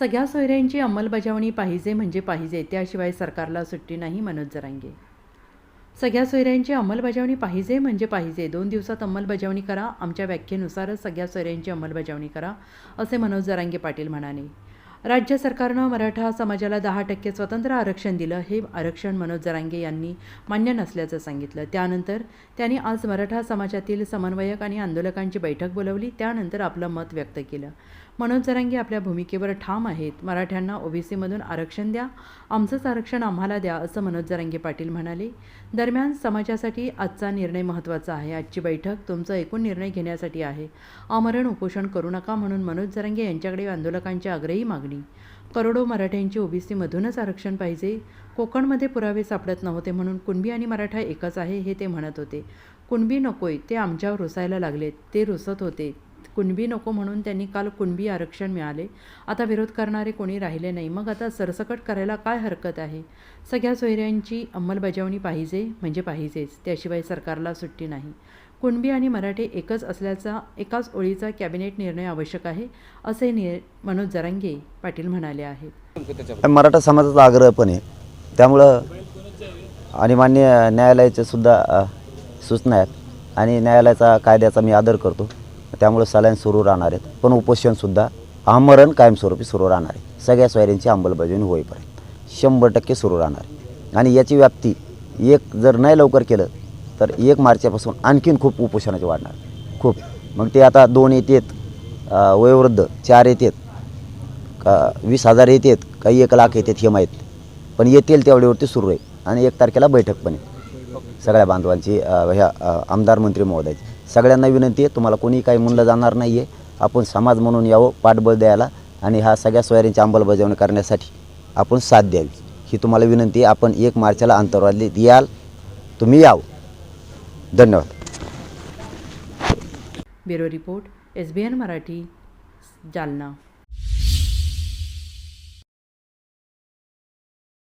सगळ्या सोयऱ्यांची अंमलबजावणी पाहिजे म्हणजे पाहिजे त्याशिवाय सरकारला सुट्टी नाही मनोज जरांगे. सगळ्या सोयऱ्यांची अंमलबजावणी पाहिजे म्हणजे पाहिजे दोन दिवसात अंमलबजावणी करा आमच्या व्याख्येनुसारच सगळ्या सोयऱ्यांची अंमलबजावणी करा असे मनोज जरांगे पाटील म्हणाले. राज्य सरकारनं मराठा समाजाला दहा टक्के स्वतंत्र आरक्षण दिलं हे आरक्षण मनोज जरांगे यांनी मान्य नसल्याचं सांगितलं. त्यानंतर त्यांनी आज मराठा समाजातील समन्वयक आणि आंदोलकांची बैठक बोलवली त्यानंतर आपलं मत व्यक्त केलं. मनोज जरांगे आपल्या भूमिकेवर ठाम आहेत. मराठ्यांना ओबीसीमधून आरक्षण द्या आमचंच आरक्षण आम्हाला द्या असं मनोज जरांगे पाटील म्हणाले. दरम्यान समाजासाठी आजचा निर्णय महत्त्वाचा आहे. आजची बैठक तुमचा एकूण निर्णय घेण्यासाठी आहे. आमरण उपोषण करू नका म्हणून मनोज जरांगे यांच्याकडे आंदोलकांची आग्रही मागणी. करोडो मराठ्यांची ओबीसीमधूनच आरक्षण पाहिजे. कोकणमध्ये पुरावे सापडत नव्हते म्हणून कुणबी आणि मराठा एकच आहे हे ते म्हणत होते. कुणबी नकोय ते आमच्यावर रुसायला लागले ते रुसत होते. कुणबी नको म्हणून त्यांनी काल कुणबी आरक्षण मिळाले. आता विरोध करणारे कोणी राहिले नाही. मग आता सरसकट करायला काय हरकत आहे? सगळ्या सोयऱ्यांची अंमलबजावणी पाहिजे म्हणजे पाहिजेच. त्याशिवाय सरकारला सुट्टी नाही. कुणबी आणि मराठे एकच असल्याचा एकाच ओळीचा कॅबिनेट निर्णय आवश्यक आहे असे नि मनोज जरांगे पाटील म्हणाले आहेत. मराठा समाजाचा आग्रह पण आहे. त्यामुळं आणि मान्य न्यायालयाचे सुद्धा सूचना आहेत. आणि न्यायालयाचा कायद्याचा मी आदर करतो. त्यामुळं सलाईन सुरू राहणार आहेत. पण उपोषणसुद्धा आमरण कायमस्वरूपी सुरू राहणार आहे. सगळ्या सोयऱ्यांची अंमलबजावणी होईपर्यंत शंभर टक्के सुरू राहणार आहे. आणि याची व्याप्ती एक जर नाही लवकर केलं तर एक मार्चपासून आणखीन खूप उपोषणाचे वाढणार. खूप. मग ते आता दोन येतात आहेत वयोवृद्ध चार येतात का वीस हजार येतात काही एक लाख येतात हे माहीत. पण येतील तेवढ्यावरती सुरू आहे. आणि एक तारखेला बैठक पण आहे. सगळ्या बांधवांची ह्या आमदार मंत्री महोदयाची सगळ्यांना विनंती आहे तुम्हाला कोणी काही म्हणलं जाणार नाही आहे आपण समाज म्हणून यावं पाठबळ द्यायला आणि ह्या सगळ्या सोयऱ्यांची अंमलबजावणी करण्यासाठी आपण साथ द्यावी. ही तुम्हाला विनंती आहे. आपण एक मार्चला अंतर्वादीत याल तुम्ही याव. धन्यवाद. Bureau report S B N Marathi Jalna.